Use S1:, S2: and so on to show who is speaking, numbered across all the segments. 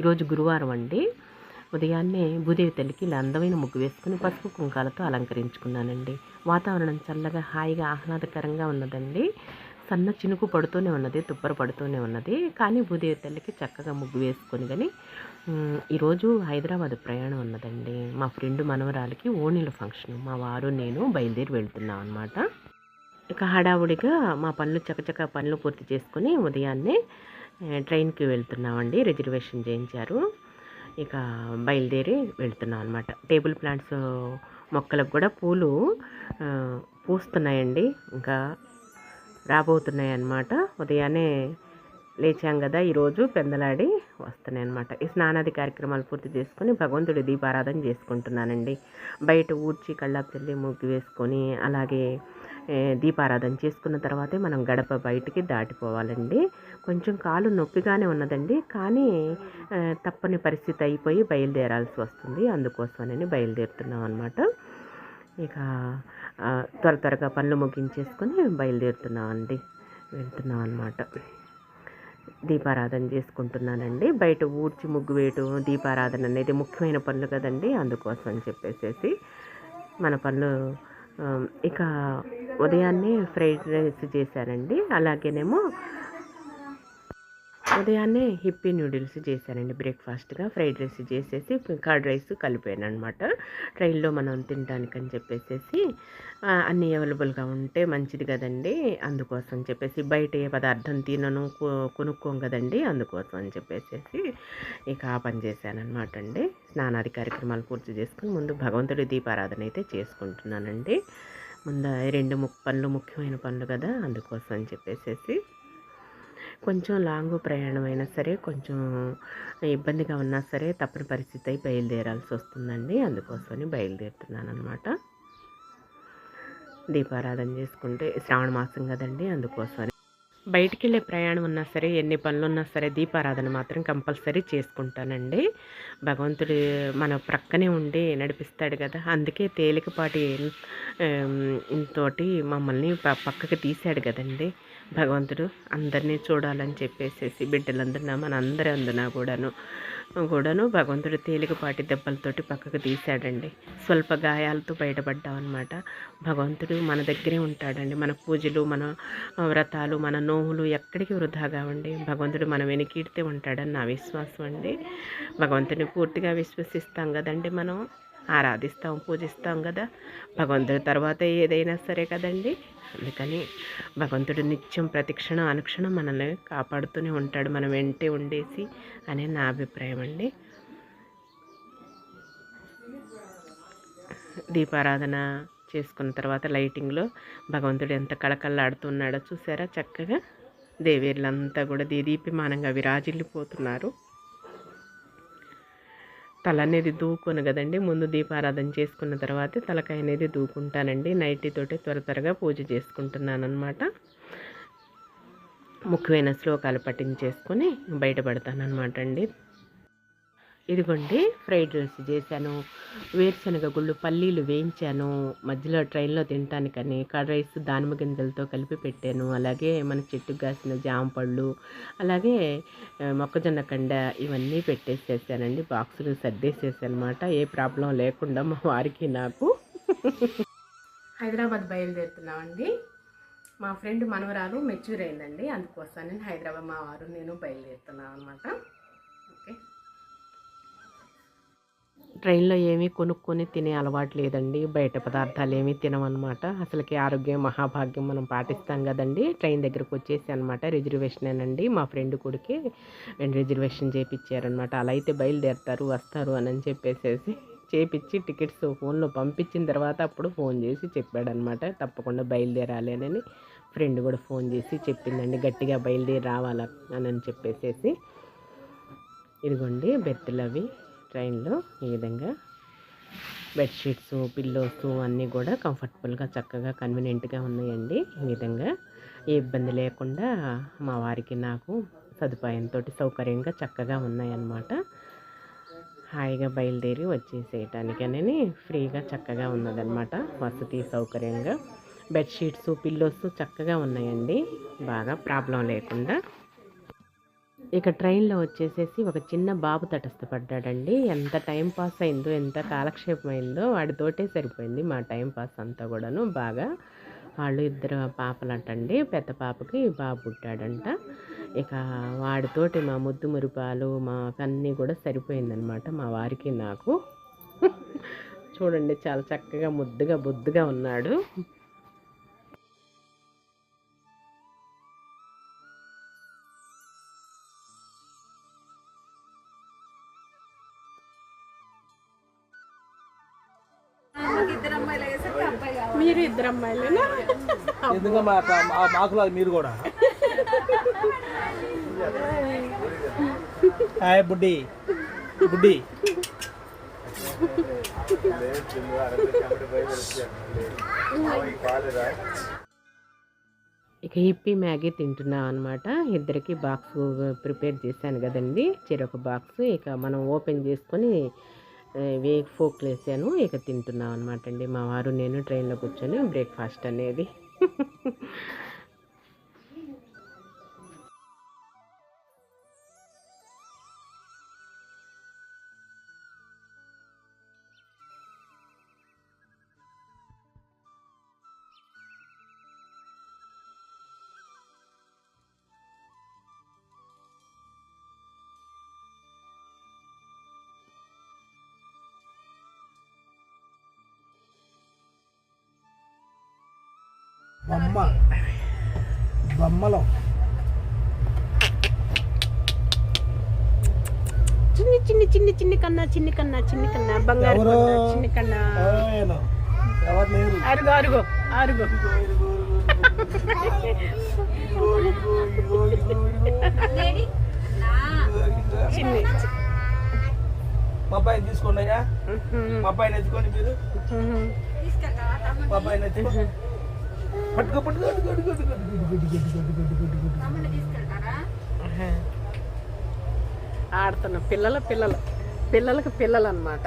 S1: ఈరోజు గురువారం అండి. ఉదయాన్నే భూదేవి తల్లికి ఇలా అందమైన ముగ్గు వేసుకుని పసుపు కుంకాలతో అలంకరించుకున్నానండి. వాతావరణం చల్లగా హాయిగా ఆహ్లాదకరంగా ఉన్నదండి. సన్న చినుకు పడుతూనే ఉన్నది తుప్పర పడుతూనే ఉన్నది. కానీ భూదేవి తల్లికి చక్కగా ముగ్గు వేసుకొని కానీ ఈరోజు హైదరాబాద్ ప్రయాణం ఉన్నదండి. మా ఫ్రెండ్ మనవరాలకి ఓణీల ఫంక్షన్. మా వారు నేను బయలుదేరి వెళ్తున్నాం అనమాట ఇక హడావుడిగా మా పనులు చకచక పనులు పూర్తి చేసుకొని ఉదయాన్నే ట్రైన్కి వెళ్తున్నామండి. రిజర్వేషన్ చేయించారు. ఇక బయలుదేరి వెళ్తున్నాం అనమాట టేబుల్ ప్లాంట్స్ మొక్కలకు కూడా పూలు పూస్తున్నాయండి. ఇంకా రాబోతున్నాయి అన్నమాట ఉదయాన్నే లేచాం కదా ఈరోజు పెందలాడి వస్తున్నాయి అనమాట ఈ స్నానాది కార్యక్రమాలు పూర్తి చేసుకొని భగవంతుడి దీపారాధన చేసుకుంటున్నానండి. బయట ఊడ్చి కళ్ళాపు చల్లి ముగ్గు వేసుకొని అలాగే దీపారాధన చేసుకున్న తర్వాతే మనం గడప బయటికి దాటిపోవాలండి. కొంచెం కాలు నొప్పిగానే ఉన్నదండి కానీ తప్పని పరిస్థితి అయిపోయి బయలుదేరాల్సి వస్తుంది. అందుకోసమని బయలుదేరుతున్నాం అనమాట ఇక త్వర త్వరగా పనులు ముగించేసుకొని బయలుదేరుతున్నాం అండి వెళ్తున్నాం అనమాట దీపారాధన చేసుకుంటున్నానండి. బయట ఊడ్చి ముగ్గు వేయటం దీపారాధన అనేది ముఖ్యమైన పనులు కదండి. అందుకోసం అని చెప్పేసేసి మన పనులు ఇక ఉదయాన్నే ఫ్రైడ్ రైస్ చేశానండి. అలాగేనేమో ఉదయాన్నే హిప్పీ నూడిల్స్ చేశానండి. బ్రేక్ఫాస్ట్గా ఫ్రైడ్ రైస్ చేసేసి కర్డ్ రైస్ కలిపాను అనమాట ట్రైన్లో మనం తినడానికని చెప్పేసేసి ఆ, అన్నీ అవైలబుల్గా ఉంటే మంచిది కదండి. అందుకోసం చెప్పేసి బయట ఏ పదార్థం తినను కొనుక్కోం కదండి. అందుకోసం అని చెప్పేసేసి ఇక ఆ పని చేశానమాట అండి. స్నానాది కార్యక్రమాలు పూర్తి చేసుకుని ముందు భగవంతుడి దీపారాధన అయితే చేసుకుంటున్నానండి. ముందు రెండు ము పనులు ముఖ్యమైన పనులు కదా అందుకోసం అని చెప్పేసేసి కొంచెం లాంగ్ ప్రయాణం అయినా సరే కొంచెం ఇబ్బందిగా ఉన్నా సరే తప్పని పరిస్థితి అయి బయలుదేరాల్సి వస్తుందండి అందుకోసమని బయలుదేరుతున్నాను అనమాట దీపారాధన చేసుకుంటే శ్రావణ మాసం కదండి అందుకోసమని. బయటికి వెళ్ళే ప్రయాణం ఉన్నా సరే ఎన్ని పనులు ఉన్నా సరే దీపారాధన మాత్రం కంపల్సరీ చేసుకుంటానండి. భగవంతుడు మన ప్రక్కనే ఉండి నడిపిస్తాడు కదా అందుకే తేలికపాటి తోటి మమ్మల్ని పక్కకి తీశాడు కదండి. భగవంతుడు అందరినీ చూడాలని చెప్పేసేసి బిడ్డలందరినా మన అందరి అందునా కూడాను కూడాను భగవంతుడు తేలికపాటి దెబ్బలతోటి పక్కకు తీశాడండి. స్వల్ప గాయాలతో బయటపడ్డాం అనమాట భగవంతుడు మన దగ్గరే ఉంటాడండి. మన పూజలు మన వ్రతాలు మన నోములు ఎక్కడికి వృధా కావండి. భగవంతుడు మన వెనుకీడితే ఉంటాడని నా విశ్వాసం అండి. భగవంతుని పూర్తిగా విశ్వసిస్తాం కదండి మనం. ఆరాధిస్తాం పూజిస్తాం కదా భగవంతుడి తర్వాత ఏదైనా సరే కదండి. అందుకని భగవంతుడు నిత్యం ప్రతిక్షణం అనుక్షణం మనల్ని కాపాడుతూనే ఉంటాడు మనం వెంటే ఉండేసి అనే నా అభిప్రాయం అండి. దీపారాధన చేసుకున్న తర్వాత లైటింగ్లో భగవంతుడు ఎంత కళకళలాడుతున్నాడో చూసారా చక్కగా? దేవేర్లంతా కూడా దీదీప్యమానంగా విరాజిల్లిపోతున్నారు. తల అనేది దూకొను కదండి. ముందు దీపారాధన చేసుకున్న తర్వాత తలకాయ అనేది దూకుంటానండి. నైటీతోటి త్వర త్వరగా పూజ చేసుకుంటున్నాను అనమాట ముఖ్యమైన శ్లోకాలు పఠించేసుకొని బయటపడతానమాట అండి. ఇదిగోండి ఫ్రైడ్ రైస్ చేశాను వేరుశనగ గుళ్ళు పల్లీలు వేయించాను మధ్యలో ట్రైన్లో తినటానికని కర్డ్ రైస్ దానిమ గింజలతో కలిపి పెట్టాను అలాగే మన చెట్టుకు కాసిన జామపళ్ళు అలాగే మొక్కజొన్న కండ ఇవన్నీ పెట్టేసేసానండి బాక్సులు సర్దేసేసానమాట ఏ ప్రాబ్లం లేకుండా మా వారికి నాకు. హైదరాబాద్ బయలుదేరుతున్నామండి. మా ఫ్రెండ్ మనవరాలు మెచ్యూర్ అయిందండి అందుకోసం నేను హైదరాబాద్ మా వారు నేను బయలుదేరుతున్నాను అనమాట ట్రైన్లో ఏమీ కొనుక్కొని తినే అలవాటు లేదండి. బయట పదార్థాలు ఏమీ తినమన్నమాట. అసలుకి ఆరోగ్యం మహాభాగ్యం మనం పాటిస్తాం కదండి. ట్రైన్ దగ్గరకు వచ్చేసి అనమాట రిజర్వేషనేనండి. మా ఫ్రెండ్ కొడుకి రిజర్వేషన్ చేయించారనమాట అలా అయితే బయలుదేరుతారు వస్తారు అని చెప్పేసేసి చేపించి టికెట్స్ ఫోన్లో పంపించిన తర్వాత అప్పుడు ఫోన్ చేసి చెప్పాడనమాట తప్పకుండా బయలుదేరాలి అని ఫ్రెండ్ కూడా ఫోన్ చేసి చెప్పిందండి. గట్టిగా బయలుదేరి రావాలా అని అని చెప్పేసేసి. ఇదిగోండి బెర్తులు అవి. ట్రైన్లో ఈ విధంగా బెడ్షీట్స్ పిల్లోస్ అన్నీ కూడా కంఫర్టబుల్గా చక్కగా కన్వీనియంట్గా ఉన్నాయండి. ఈ విధంగా ఏ ఇబ్బంది లేకుండా మా వారికి నాకు సదుపాయంతో సౌకర్యంగా చక్కగా ఉన్నాయన్నమాట. హాయిగా బయలుదేరి వచ్చేసేయటానికనని ఫ్రీగా చక్కగా ఉన్నదన్నమాట. వసతి సౌకర్యంగా. బెడ్షీట్స్ పిల్లోస్ చక్కగా ఉన్నాయండి. బాగా ప్రాబ్లం లేకుండా. ఇక ట్రైన్లో వచ్చేసేసి ఒక చిన్న బాబు తటస్థపడ్డాడండి. ఎంత టైం పాస్ అయిందో ఎంత కాలక్షేపం అయిందో వాడితోటే సరిపోయింది మా టైం పాస్ అంతా కూడాను బాగా. వాళ్ళు ఇద్దరు పాపలంటండి. పెద్ద పాపకి బాబు పుట్టాడంట. ఇక వాడితోటి మా ముద్దు మురిపాలు మా అన్నీ కూడా సరిపోయిందనమాట మా వారికి నాకు. చూడండి చాలా చక్కగా ముద్దుగా బుద్దుగా ఉన్నాడు. మీరు ఇద్దరు అమ్మాయిలేనా?
S2: ఎందుకంటే మా మా- మాకులా మీరు కూడా. హాయ్ బుడ్డి. బుడ్డి.
S1: ఇక హిప్పీ మ్యాగీ తింటున్నాం అనమాట ఇద్దరికి బాక్స్ ప్రిపేర్ చేశాను కదండి. చెరొక బాక్స్. ఇక మనం ఓపెన్ చేసుకొని ఆ, వే ఫోక్లు వేసాను ఇక తింటున్నాం అనమాట అండి. మా వారు నేను ట్రైన్లో కూర్చొని బ్రేక్ఫాస్ట్ అనేది.
S2: బొమ్మ బొమ్మలో.
S1: చిన్ని చిన్ని చిన్ని చిన్ని కన్నా చిన్ని కన్నా చిన్ని కన్నా బంగారు చిన్ని కన్నా. అరుగు అరుగు అరుగు. చిన్ని.
S2: మా అబ్బాయిని తీసుకోండి అయ్యా. మా అబ్బాయిని ఎత్తుకోండి మీరు. మా అబ్బాయిని ఎత్తుకో. పట్టుకో పట్టుకో పట్టుకో, పట్టుకో, పట్టుకో, పట్టుకో, పట్టుకో, పట్టుకో, పట్టుకో, పట్టుకో.
S1: ఆడుతున్న పిల్లల పిల్లలు పిల్లలకు పిల్లలు అనమాట.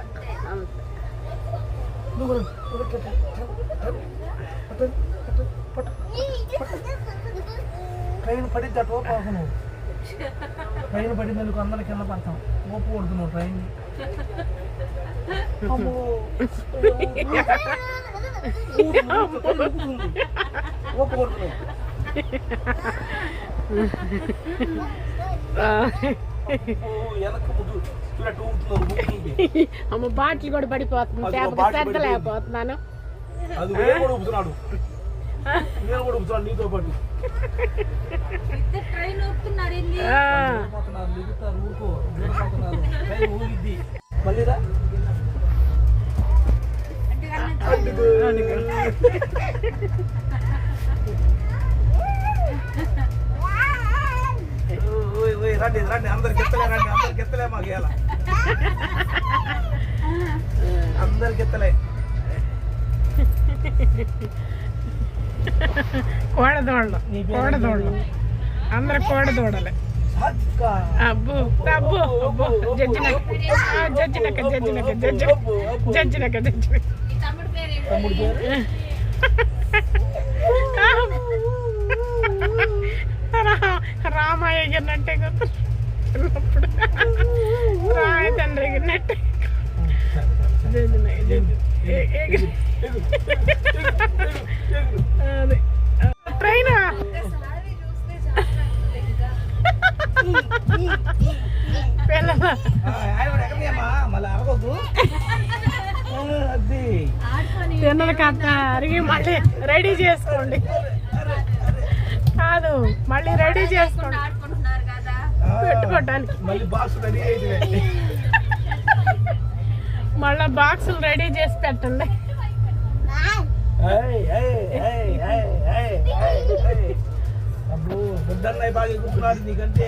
S2: ట్రైన్ పడిద్ది అటు నువ్వు ట్రైన్ పడింది అనుకో అందరి కింద పడతాం ఓపు కొడుతున్నావు ట్రైన్ అమ్మో.
S1: బాటిల్ కూడా పడిపోతుంది. శ్రద్ధ. లేకపోతున్నాను.
S2: నీతో పాటు.
S3: ట్రైన్ ఊపుతున్నారు
S2: రండి రండి అందరికి ఎత్తలే రండి అందరికి ఎత్తలే మాకు ఇవాళ అందరికి ఎత్తలే
S1: కోడదోళ్ళు కోడదోళ్ళు అందరు కోడదోడలే
S2: హక్క.
S1: అబ్బు అబ్బు అబ్బు జడ్జినక ఆ, జడ్జినక జడ్జినక జడ్జి
S2: అబ్బో, అబ్బో.
S1: జడ్జినక జడ్జినక
S3: ఈ తమ్ముడు పేరు ఏంటి?
S2: తమ్ముడు పేరు
S1: రా- రామాయ ఎగిరినట్టే గుర్తు చిన్నప్పుడు రాయ తండ్రి ఎగిరినట్టే జడ్జినక జడ్జి ఏ- ఎగిరి అది
S3: ఆడుకొని
S1: తిన్నల కథ. అరిగి మళ్ళీ రెడీ చేసుకోండి. కాదు మళ్ళీ రెడీ చేసుకోండి.
S3: ఆడుకుంటున్నారు కదా.
S2: ఆ,
S1: పెట్టుకోవడానికి
S2: మళ్ళీ
S1: బాక్సులు రెడీ చేసి పెట్టండి.
S2: అబ్బో బుద్ధన్నయ్య బాగా కూర్చున్నాడు నీకంటే.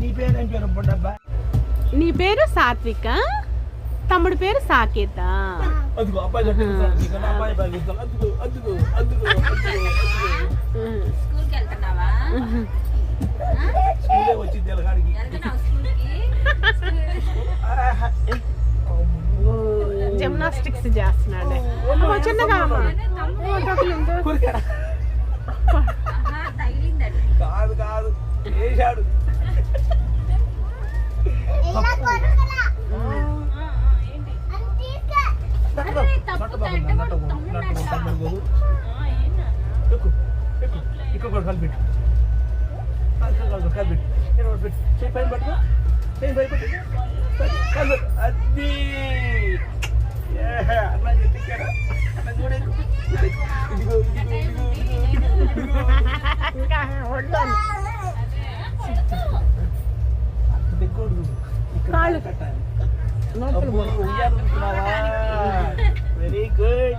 S2: నీ పేరు ఏం పేరు బొడ్డబ్బా?
S1: నీ పేరు సాత్విక తమ్ముడి పేరు సాకేత. జిమ్నాస్టిక్స్ చేస్తున్నాడు. చిన్నగా
S2: కాదు కాదు. ఇక్కడ కూడా కలిపెట్టు కలిపెట్టు ఇక్కడ కూడా పెట్టు చేయి పైన పట్టుకో చేయి పైన పెట్టు కలిపెట్టు అది ఏ, అట్లా ఎత్తికారా అట్లా చూడు ఎక్కు. ఇదిగో ఇదిగో ఇదిగో ఇదిగో ఇదిగో
S1: ఇంకా ఒళ్ళోనే.
S2: దిగ్గోడు ఇక్కడ
S1: కాళ్ళు.
S2: కట్టాలి
S1: లోపల
S2: అబ్బో, ఉయ్యాలనుకున్నావా వెరీ గుడ్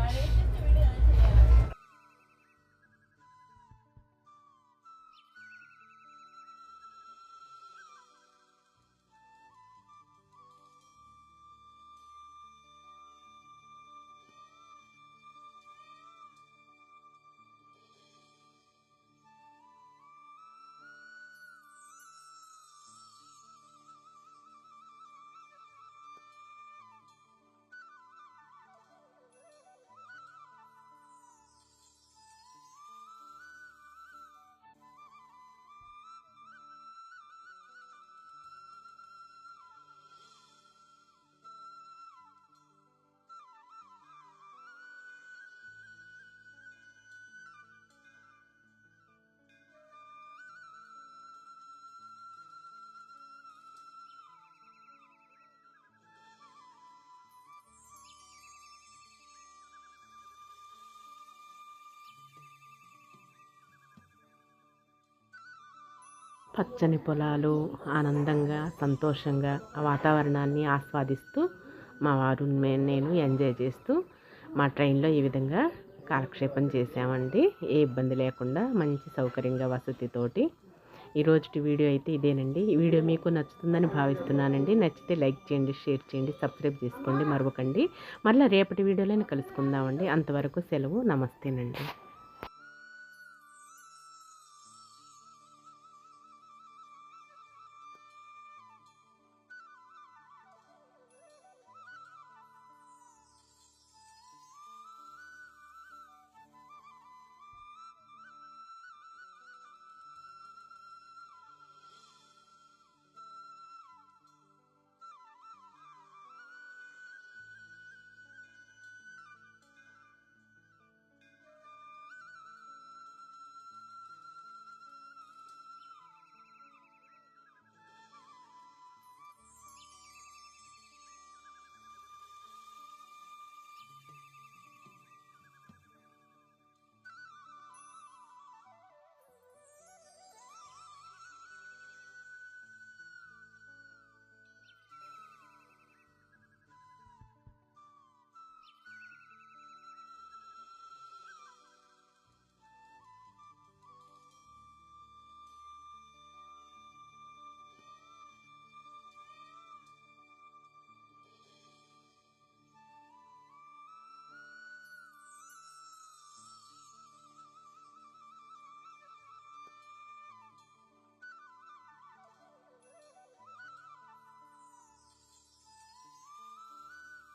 S1: పచ్చని పొలాలు ఆనందంగా సంతోషంగా ఆ వాతావరణాన్ని ఆస్వాదిస్తూ మా వారు మే- నేను ఎంజాయ్ చేస్తూ మా ట్రైన్లో ఈ విధంగా కాలక్షేపం చేసామండి ఏ ఇబ్బంది లేకుండా మంచి సౌకర్యంగా వసతితోటి. ఈరోజుటి వీడియో అయితే ఇదేనండి. ఈ వీడియో మీకు నచ్చుతుందని భావిస్తున్నానండి. నచ్చితే లైక్ చేయండి షేర్ చేయండి సబ్స్క్రైబ్ చేసుకోండి మరవకండి మళ్ళీ రేపటి వీడియోలోనే కలుసుకుందామండి. అంతవరకు సెలవు. నమస్తేనండి.